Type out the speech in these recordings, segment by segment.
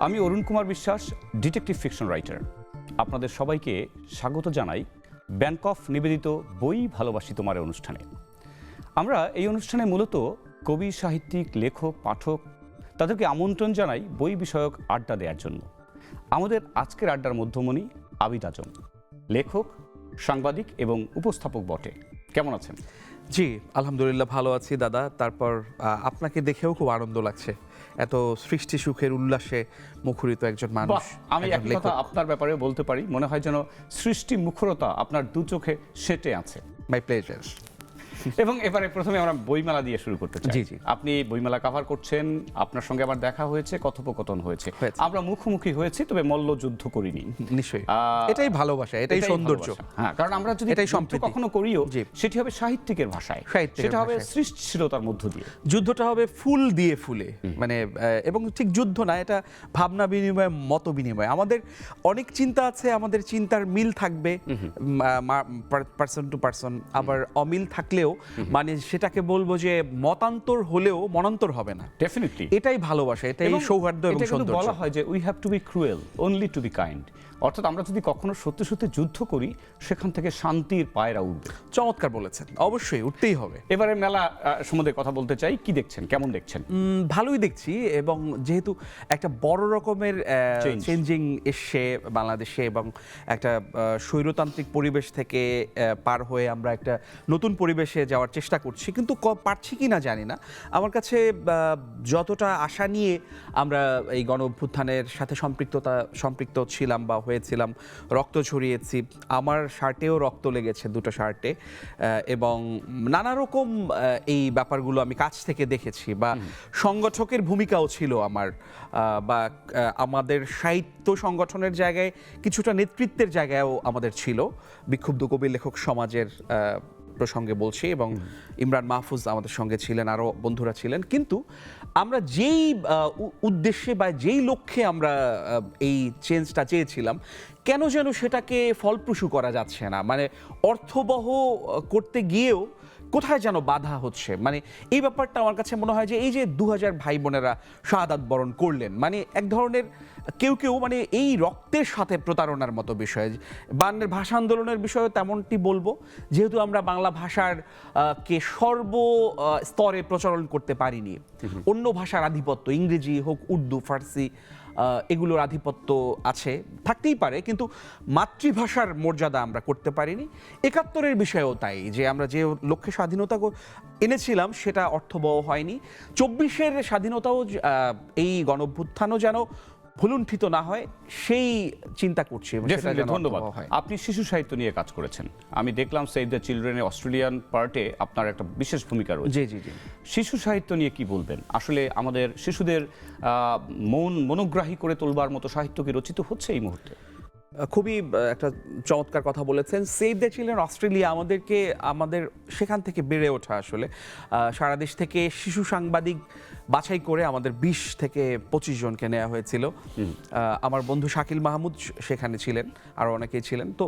আমি Arun Kumar Biswas detective fiction writer আপনাদের সবাইকে স্বাগত জানাই ব্যাংকফ নিবেদিত বই ভালোবাসি তোমার অনুষ্ঠানে। আমরা এই অনুষ্ঠানে মূলত কবি, সাহিত্যিক, লেখক, পাঠক তাদেরকে আমন্ত্রণ জানাই বই বিষয়ক আড্ডা দেওয়ার জন্য। আমাদের আজকের আড্ডার মধ্যমণি আবিদ আজম লেখক সাংবাদিক এবং উপস্থাপক বটে। কেমন আছেন? জি আলহামদুলিল্লাহ ভালো আছি দাদা। তারপর আপনাকে দেখেও খুব আনন্দ লাগছে। এত সৃষ্টি সুখের উল্লাসে মুখরিত একজন মানুষ আমি লেখক। কথা আপনার ব্যাপারে বলতে পারি। মনে হয় যেন সৃষ্টি মুখরতা আপনার দু চোখে সেটে আছে। মাই প্লেজার এবং এবারে প্রথমে আমরা বইমেলা দিয়ে শুরু করতে চাই। আপনি বইমেলা কভার করছেন আপনার সঙ্গে আমার দেখা হয়েছে কথোপকথন হয়েছে। আমরা মুখোমুখি হয়েছি তবে মল্ল যুদ্ধ করিনি। নিশ্চয়ই। এটাই ভালোবাসা এটাই সৌন্দর্য। হ্যাঁ কারণ আমরা যদি এটাই যুদ্ধ সম্প্রীতি। কখনো করিও সেটি হবে সাহিত্যিকের ভাষায়। সেটা হবে সৃষ্টিশীলতার মধ্য দিয়ে। যুদ্ধটা হবে ফুল দিয়ে ফুলে। মানে এবং ঠিক যুদ্ধ না এটা ভাবনা বিনিময় মত বিনিময়। আমাদের অনেক চিন্তা আছে আমাদের চিন্তার মিল থাকবে। পার্সন টু পার্সন আবার অমিল থাকলেও মানে সেটাকে বলব যে মতান্তর হলেও মনান্তর হবে না। ডেফিনেটলি এটাই ভালোবাসা এটাই সৌহার্দ্য এবং সৌন্দর্য। বলা হয় যে we have to be cruel only to be kind অর্থাৎ আমরা যদি কখনো সত্যি সত্যি যুদ্ধ করি সেখান থেকে শান্তির পায়রা উঠবে। চমৎকার বলেছেন। অবশ্যই উঠতেই হবে। এবারে মেলা সম্বন্ধে কথা বলতে চাই। কি দেখছেন? কেমন দেখছেন? ভালোই দেখছি এবং যেহেতু একটা বড় রকমের চেঞ্জিং এসছে বাংলাদেশে এবং একটা স্বৈরতান্ত্রিক পরিবেশ থেকে পার হয়ে আমরা একটা নতুন পরিবেশে যাওয়ার চেষ্টা করছি। কিন্তু পারছি কি না জানি না। আমার কাছে যতটা আশা নিয়ে আমরা এই গণ অভ্যুত্থানের সাথে সম্পৃক্ততা সম্পৃক্ত ছিলাম বা হয়েছিলাম রক্ত ছড়িয়েছি আমার শার্টেও রক্ত লেগেছে দুটো শার্টে এবং নানা রকম এই ব্যাপারগুলো আমি কাছ থেকে দেখেছি বা সংগঠকের ভূমিকাও ছিল আমার বা আমাদের সাহিত্য সংগঠনের জায়গায় কিছুটা নেতৃত্বের জায়গায়ও আমাদের ছিল। বিক্ষুব্ধ কবি লেখক সমাজের প্রসঙ্গে বলছি এবং ইমরান মাহফুজ আমাদের সঙ্গে ছিলেন আরও বন্ধুরা ছিলেন। কিন্তু আমরা যেই উদ্দেশ্যে বা যেই লক্ষ্যে আমরা এই চেঞ্জটা চেয়েছিলাম কেন যেন সেটাকে ফলপ্রসূ করা যাচ্ছে না? মানে অর্থবহ করতে গিয়েও কোথায় যেন বাধা হচ্ছে? মানে এই ব্যাপারটা আমার কাছে মনে হয় যে এই যে দু হাজার ভাই বোনেরা শাহাদাত বরণ করলেন মানে এক ধরনের কেউ কেউ মানে এই রক্তের সাথে প্রতারণার মতো বিষয়। বাংলার ভাষা আন্দোলনের বিষয়ে তেমনটি বলব। যেহেতু আমরা বাংলা ভাষার কে সর্ব স্তরে প্রচলন করতে পারিনি। অন্য ভাষার আধিপত্য ইংরেজি হোক উর্দু ফার্সি এগুলোর আধিপত্য আছে, থাকতেই পারে, কিন্তু মাতৃভাষার মর্যাদা আমরা করতে পারিনি। একাত্তরের বিষয়েও তাই, যে আমরা যে লক্ষ্যে স্বাধীনতা এনেছিলাম, সেটা অর্থবহ হয়নি। চব্বিশের স্বাধীনতাও এই গণভ্যুত্থানও যেন ভুলুণ্ঠিত না হয় সেই চিন্তা করছি ধন্যবাদ। আপনি শিশু সাহিত্য নিয়ে কাজ করেছেন। আমি দেখলাম সেভ দ্য চিলড্রেনের অস্ট্রেলিয়ান পার্টে আপনার একটা বিশেষ ভূমিকা রয়েছে। জি জি জি। শিশু সাহিত্য নিয়ে কি বলবেন? আসলে আমাদের শিশুদের মন মনোগ্রাহী করে তোলবার মতো সাহিত্য কি রচিত হচ্ছে এই মুহূর্তে? খুবই একটা চমৎকার কথা বলেছেন। সেভ দ্য চিলড্রেন অস্ট্রেলিয়া আমাদেরকে আমাদের সেখান থেকে বেড়ে ওঠা আসলে। সারা দেশ থেকে শিশু সাংবাদিক বাছাই করে আমাদের বিশ থেকে পঁচিশ জনকে নেওয়া হয়েছিল। আমার বন্ধু শাকিল মাহমুদ সেখানে ছিলেন আরও অনেকেই ছিলেন। তো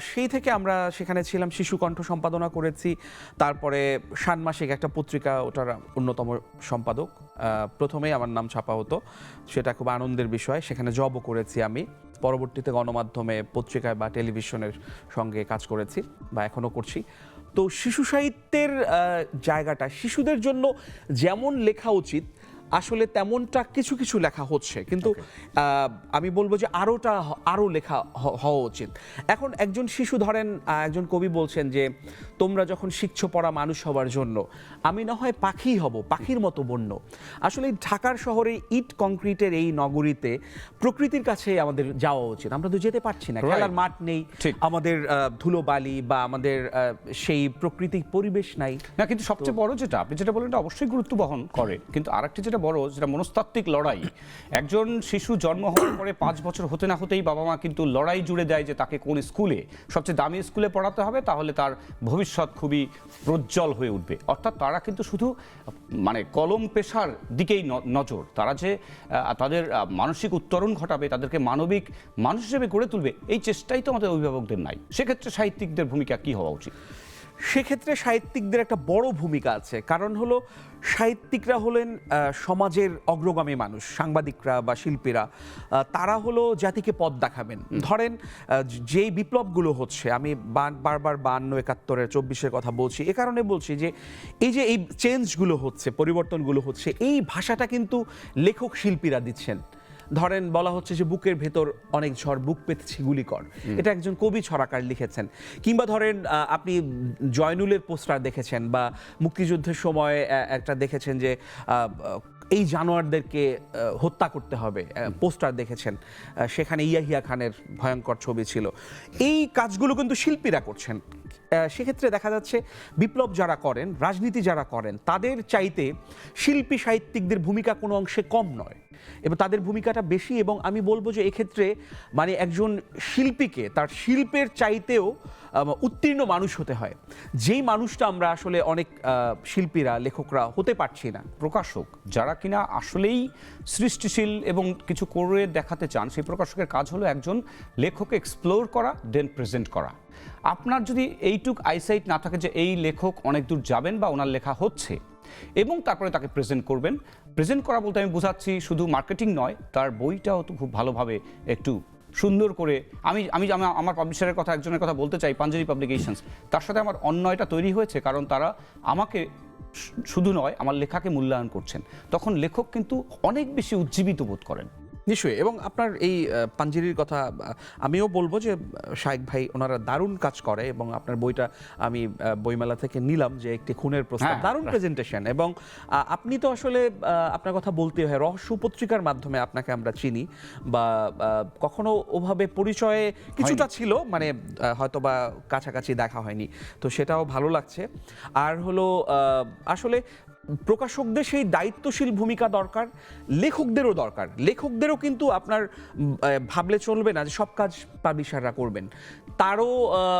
সেই থেকে আমরা সেখানে ছিলাম শিশু কণ্ঠ সম্পাদনা করেছি। তারপরে ষান্মাসিক একটা পত্রিকা ওটার অন্যতম সম্পাদক। প্রথমেই আমার নাম ছাপা হতো। সেটা খুব আনন্দের বিষয়। সেখানে জবও করেছি আমি। পরবর্তীতে গণমাধ্যমে, পত্রিকায় বা টেলিভিশনের সঙ্গে কাজ করেছি বা এখনও করছি। তো শিশু সাহিত্যের জায়গাটা, শিশুদের জন্য যেমন লেখা উচিত আসলে তেমনটা কিছু কিছু লেখা হচ্ছে। কিন্তু আমি বলব যে আরোটা হ- আরও লেখা হওয়া উচিত। এখন একজন শিশু ধরেন একজন কবি বলছেন যে তোমরা যখন শিখছো পড়া মানুষ হবার জন্য আমি না হয় পাখি হব পাখির মতো বন্য। আসলে এই ঢাকার শহরে ইট কংক্রিটের এই নগরীতে প্রকৃতির কাছে আমাদের যাওয়া উচিত। আমরা তো যেতে পারছি না. খেলার মাঠ নেই ঠিক। আমাদের আহ, ধুলোবালি বা আমাদের সেই প্রকৃতিক পরিবেশ নাই। না কিন্তু সবচেয়ে বড় যেটা আপনি যেটা বলেন অবশ্যই গুরুত্ব বহন করে। কিন্তু আরেকটি যেটা বড় যেটা মনস্তাত্ত্বিক লড়াই। একজন শিশু জন্ম হওয়ার পরে পাঁচ বছর হতে না হতেই বাবা মা কিন্তু লড়াই জুড়ে দেয় যে তাকে কোন স্কুলে, সবচেয়ে দামি স্কুলে পড়াতে হবে তাহলে তার ভবিষ্যৎ খুবই প্রজ্জ্বল হয়ে উঠবে। অর্থাৎ তারা কিন্তু শুধু মানে কলম পেশার দিকেই নজর। তারা যে তাদের মানসিক উত্তরণ ঘটাবে, তাদেরকে মানবিক মানুষ হিসেবে গড়ে তুলবে, এই চেষ্টাই তো আমাদের অভিভাবকদের নাই। সেক্ষেত্রে সাহিত্যিকদের ভূমিকা কি হওয়া উচিত? সেক্ষেত্রে সাহিত্যিকদের একটা বড় ভূমিকা আছে। কারণ হলো সাহিত্যিকরা হলেন সমাজের অগ্রগামী মানুষ সাংবাদিকরা বা শিল্পীরা। তারা হলো জাতিকে পথ দেখাবেন। ধরেন যেই বিপ্লবগুলো হচ্ছে আমি বারবার বান্ন একাত্তরের চব্বিশের কথা বলছি এ কারণে বলছি যে এই যে এই চেঞ্জগুলো হচ্ছে পরিবর্তনগুলো হচ্ছে এই ভাষাটা কিন্তু লেখক শিল্পীরা দিচ্ছেন। ধরেন বলা হচ্ছে যে বুকের ভেতর অনেক ঝড় বুক পেতেছি গুলি কর এটা একজন কবি ছড়াকার লিখেছেন। কিংবা ধরেন আপনি জয়নুলের পোস্টার দেখেছেন বা মুক্তিযুদ্ধের সময় একটা দেখেছেন যে এই জানোয়ারদেরকে হত্যা করতে হবে পোস্টার দেখেছেন। সেখানে ইয়াহিয়া খানের ভয়ঙ্কর ছবি ছিল। এই কাজগুলো কিন্তু শিল্পীরা করছেন। সেক্ষেত্রে দেখা যাচ্ছে বিপ্লব যারা করেন রাজনীতি যারা করেন তাদের চাইতে শিল্পী সাহিত্যিকদের ভূমিকা কোনো অংশে কম নয়। এবং তাদের ভূমিকাটা বেশি এবং আমি বলব যে এক্ষেত্রে মানে একজন শিল্পীকে, তার শিল্পের চাইতেও উত্তীর্ণ মানুষ হতে হয়। যেই মানুষটা আমরা আসলে অনেক শিল্পীরা, লেখকরা হতে পারছি না প্রকাশক যারা কিনা আসলেই সৃষ্টিশীল এবং কিছু করে দেখাতে চান, সেই প্রকাশকের কাজ হলো একজন লেখককে এক্সপ্লোর করা দেন প্রেজেন্ট করা। আপনার যদি এইটুক আইসাইট না থাকে যে এই লেখক অনেক দূর যাবেন বা ওনার লেখা হচ্ছে এবং তারপরে তাকে প্রেজেন্ট করবেন। প্রেজেন্ট করা বলতে আমি বোঝাচ্ছি শুধু মার্কেটিং নয়, তার বইটাও তো খুব ভালোভাবে একটু সুন্দর করে আমি আমি আমি- আমার পাবলিশারের কথা, একজনের কথা বলতে চাই পাঞ্জাবি পাবলিকেশনস তার সাথে আমার অন্যয়টা তৈরি হয়েছে কারণ তারা আমাকে শুধু নয়, আমার লেখাকে মূল্যায়ন করছেন। তখন লেখক কিন্তু অনেক বেশি উজ্জীবিত বোধ করেন। নিশ্চয়ই। এবং আপনার এই পাঞ্জেরির কথা আমিও বলব যে শায়েক ভাই ওনারা দারুণ কাজ করে এবং আপনার বইটা আমি বইমেলা থেকে নিলাম যে একটি খুনের প্রস্তাব। হ্যাঁ, দারুণ প্রেজেন্টেশন এবং আপনি তো আসলে আপনার কথা বলতে হয় রহস্য পত্রিকার মাধ্যমে আপনাকে আমরা চিনি বা কখনো ওভাবে পরিচয়ে কিছুটা ছিল মানে হয়তো বা কাছাকাছি দেখা হয়নি। তো সেটাও ভালো লাগছে। আর হলো আসলে প্রকাশকদের সেই দায়িত্বশীল ভূমিকা দরকার লেখকদেরও দরকার। লেখকদেরও কিন্তু আপনার ভাবলে চলবে না যে সব কাজ পাবলিশাররা করবেন। তারও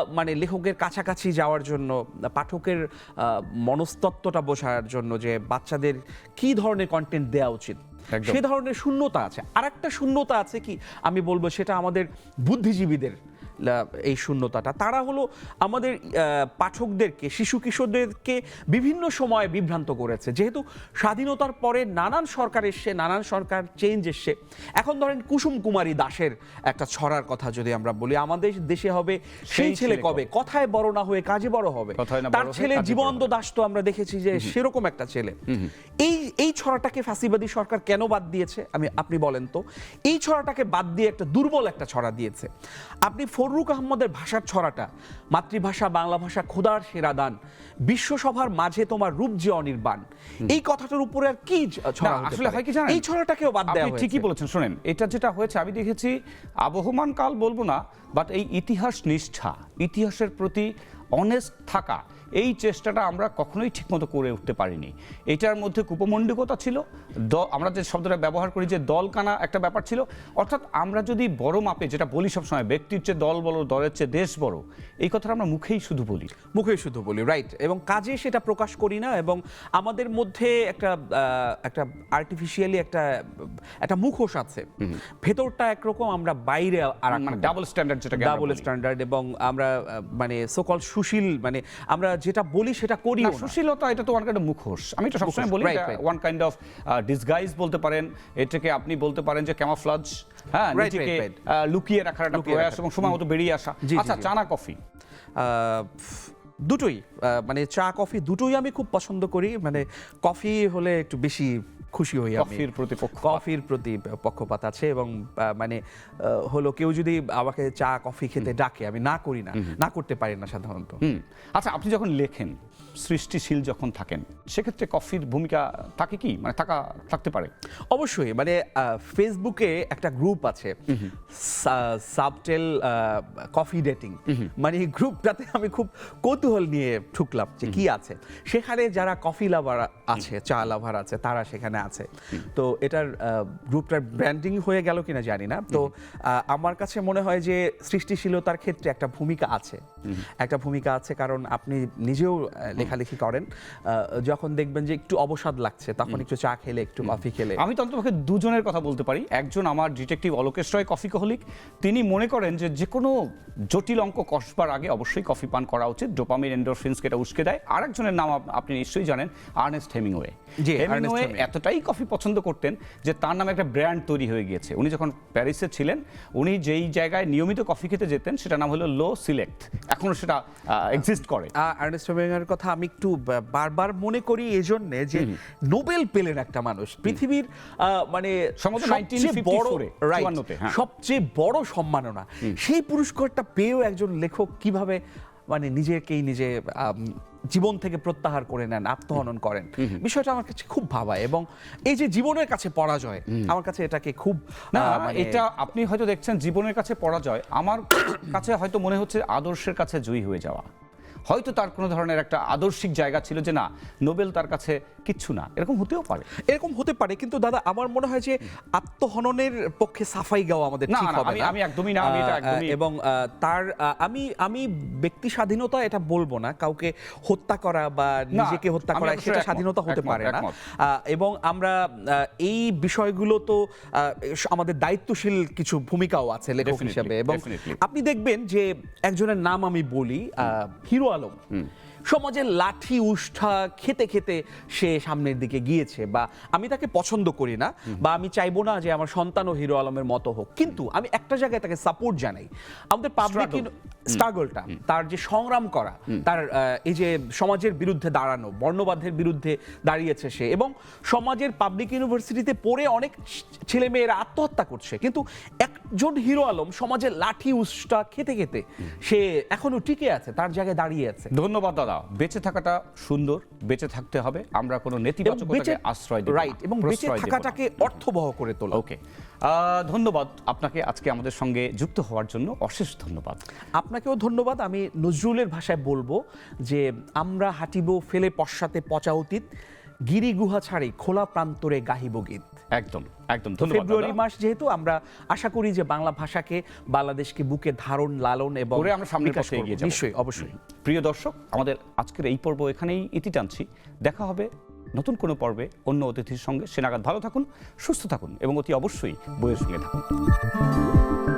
মানে লেখকের কাছাকাছি যাওয়ার জন্য পাঠকের মনস্তত্ত্বটা বোঝার জন্য যে বাচ্চাদের কি ধরনের কন্টেন্ট দেওয়া উচিত। সে ধরনের শূন্যতা আছে। আর একটা শূন্যতা আছে কি? আমি বলব সেটা আমাদের বুদ্ধিজীবীদের। এই শূন্যতাটা। তারা হলো আমাদের পাঠকদেরকে শিশু কিশোরদেরকে বিভিন্ন সময়ে বিভ্রান্ত করেছে। যেহেতু স্বাধীনতার পরে নানান সরকার এসছে নানান সরকার চেঞ্জ এসছে। এখন ধরেন কুসুম কুমারী দাসের একটা ছড়ার কথা যদি আমরা বলি আমাদের দেশে হবে সেই ছেলে কবে? কথায় বড় না হয়ে কাজে বড় হবে। তার ছেলে জীবন্ত দাস তো আমরা দেখেছি যে সেরকম একটা ছেলে। এই এই ছড়াটাকে ফ্যাসিবাদী সরকার কেন বাদ দিয়েছে? আমি আপনি বলেন তো। এই ছড়াটাকে বাদ দিয়ে একটা দুর্বল একটা ছড়া দিয়েছে। আপনি ফররুক আহমদের ভাষার ছড়াটা। মাতৃভাষা বাংলা ভাষা খোদার সেরা দান। বিশ্বসভার মাঝে তোমার রূপ যে অনির্বাণ। এই কথাটার উপরে আর কি ছড়া আসলে? হয় কি জানেন? এই ছড়াটাকেও বাদ দেওয়া আপনি ঠিকই বলেছেন শোনেন এটা যেটা হয়েছে আমি দেখেছি আবহমান কাল বলব না বাট এই ইতিহাস নিষ্ঠা ইতিহাসের প্রতি অনেস্ট থাকা এই চেষ্টাটা আমরা কখনোই ঠিকমতো করে উঠতে পারিনি। এটার মধ্যে কুপমণ্ডিকতা ছিল। দ- আমরা যে শব্দটা ব্যবহার করি যে দলকানা একটা ব্যাপার ছিল। অর্থাৎ আমরা যদি বড় মাপে যেটা বলি সবসময় ব্যক্তির চেয়ে দল বড় দলের চেয়ে দেশ বড় এই কথাটা আমরা মুখেই শুধু বলি। মুখেই শুধু বলি রাইট এবং কাজে সেটা প্রকাশ করি না এবং আমাদের মধ্যে একটা একটা আর্টিফিশিয়ালি একটা একটা মুখোশ আছে। ভেতরটা একরকম আমরা বাইরে আর মানে ডাবল স্ট্যান্ডার্ড যেটা ডাবল স্ট্যান্ডার্ড এবং আমরা মানে সকল সুশীল মানে আমরা যেটা বলি সেটা করি সুশীলতা এটা তো ওয়ান কাইন্ড অফ মুখোশ। আমি তো সবসময় বলি. ওয়ান কাইন্ড অফ ডিসগাইজ বলতে পারেন এটাকে আপনি বলতে পারেন যে ক্যামাফ্লাজ হ্যাঁ নিজেকে লুকিয়ে রাখার একটা প্রয়াস এবং সময় মতো বেরিয়ে আসা। আচ্ছা জি। চানা কফি? আহ, দুটোই মানে চা কফি দুটোই আমি খুব পছন্দ করি। মানে কফি হলে একটু বেশি খুশি হই আমি। কফির প্রতি কফির প্রতি পক্ষপাত আছে এবং মানে হলো কেউ যদি আমাকে চা কফি খেতে ডাকে আমি না করি না না করতে পারি না সাধারণত। আচ্ছা আপনি যখন লেখেন সৃষ্টিশীল যখন থাকেন সেক্ষেত্রে কফির ভূমিকা থাকে কি? মানে থাকা থাকতে পারে। অবশ্যই মানে ফেসবুকে একটা গ্রুপ আছে সাবটেল কফি ডেটিং মানে এই গ্রুপটাতে আমি খুব কৌতূহল নিয়ে ঠুকলাম যে কি আছে। সেখানে যারা কফি লাভার আছে চা লাভার আছে তারা সেখানে আছে। তো এটার গ্রুপটার ব্র্যান্ডিং হয়ে গেল কিনা জানি না। তো আমার কাছে মনে হয় যে সৃষ্টিশীলতার ক্ষেত্রে একটা ভূমিকা আছে। একটা ভূমিকা আছে কারণ আপনি নিজেও লেখালেখি করেন। যখন দেখবেন যে একটু অবসাদ লাগছে তখন একটু চা খেলে একটু কফি খেলে। আমি তো অন্তপক্ষে দুজনের কথা বলতে পারি। একজন আমার detective Alokesh Roy coffeeholic তিনি মনে করেন যে যে কোনো জটিল অঙ্ক কষবার আগে অবশ্যই কফি পান করা উচিত। ডোপামিন এন্ডোরফিনসকে এটা উস্কে দেয়। আরেকজনের নাম আপনি নিশ্চয়ই জানেন আর্নেস্ট হেমিংওয়ে। জি, আর্নেস্ট হেমিংওয়ে হেমিংওয়ে। এতটাই কফি পছন্দ করতেন যে তার নামে একটা ব্র্যান্ড তৈরি হয়ে গিয়েছে। উনি যখন প্যারিসে ছিলেন উনি যেই জায়গায় নিয়মিত কফি খেতে যেতেন সেটা নাম হলো লো সিলেক্ট। এখনও সেটা এক্সিস্ট করে। আর্নেস্ট হেমিংওয়ের কথা আমি একটু বারবার মনে করি এজন্যে যে নোবেল পেলেন একটা মানুষ। পৃথিবীর মানে সবচেয়ে বড় 1954 এ, right, 54 তে, হ্যাঁ। সবচেয়ে বড় সম্মাননা। সেই পুরস্কারটা পেয়েও একজন লেখক কীভাবে মানে নিজেকেই নিজে জীবন থেকে প্রত্যাহার করে নেন আত্মহনন করেন বিষয়টা আমার কাছে খুব ভাবায় এবং এই যে জীবনের কাছে পরাজয় আমার কাছে এটাকে খুব মানে- এটা আপনি হয়তো দেখছেন জীবনের কাছে পরাজয় আমার কাছে হয়তো মনে হচ্ছে আদর্শের কাছে জয়ী হয়ে যাওয়া। হয়তো তার কোনো ধরনের একটা আদর্শিক জায়গা ছিল যে না নোবেল তার কাছে কিচ্ছু না। এরকম হতেও পারে। এরকম হতে পারে কিন্তু দাদা আমার মনে হয় যে আত্মহননের পক্ষে সাফাই গাওয়া আমাদের না, ঠিক হবে আমি- আমি একদমই না, আমি এটা একদমই- এবং তার আমি আমি ব্যক্তি স্বাধীনতা এটা বলব না। কাউকে হত্যা করা বা নিজেকে হত্যা করা সেটা স্বাধীনতা হতে পারে না। আহ, এবং আমরা এই বিষয়গুলো তো আহ, আমাদের দায়িত্বশীল কিছু ভূমিকাও আছে লেখক হিসেবে। এবং আপনি দেখবেন যে একজনের নাম আমি বলি আহ, হিরো আলম সমাজের লাঠি উষ্ঠা খেতে খেতে সে সামনের দিকে গিয়েছে বা আমি তাকে পছন্দ করি না বা আমি চাইব না যে আমার সন্তানও হিরো আলমের মতো হোক। কিন্তু আমি একটা জায়গায় তাকে সাপোর্ট জানাই। আমাদের পাবলিক স্ট্রাগলটা তার যে সংগ্রাম করা তার এই যে সমাজের বিরুদ্ধে দাঁড়ানো বর্ণবাদের বিরুদ্ধে দাঁড়িয়েছে সে এবং সমাজের পাবলিক ইউনিভার্সিটিতে পড়ে অনেক ছেলে মেয়েরা আত্মহত্যা করছে। কিন্তু একজন হিরো আলম সমাজের লাঠি উষ্টা খেতে খেতে সে এখনও টিকে আছে তার জায়গায় দাঁড়িয়ে আছে। ধন্যবাদ দাদা। বেঁচে থাকাটা সুন্দর বেঁচে থাকতে হবে। আমরা কোনো নেতিবাচক নেতিবাচকতাকে বেঁচে আশ্রয় দেব রাইট এবং বেঁচে থাকাটাকে অর্থবহ করে তোলা। ওকে ধন্যবাদ আপনাকে আজকে আমাদের সঙ্গে যুক্ত হওয়ার জন্য। অশেষ ধন্যবাদ। আপনাকেও ধন্যবাদ। আমি নজরুলের ভাষায় বলব যে আমরা হাঁটিব ফেলে পশ্চাতে পচা অতীত। গিরি গুহা ছাড়ি খোলা প্রান্তরে গাহিব গীত। একদম একদম ধন্যবাদ ফেব্রুয়ারি মাস যেহেতু আমরা আশা করি যে বাংলা ভাষাকে বাংলাদেশকে বুকে ধারণ লালন এবং আমরা পথে করব। এগিয়ে যাব। নিশ্চয়ই অবশ্যই। প্রিয় দর্শক আমাদের আজকের এই পর্ব এখানেই ইতি টানছি। দেখা হবে নতুন কোনো পর্বে অন্য অতিথির সঙ্গে। সে নাগাদ ভালো থাকুন সুস্থ থাকুন এবং অতি অবশ্যই বইয়ের সঙ্গে থাকুন।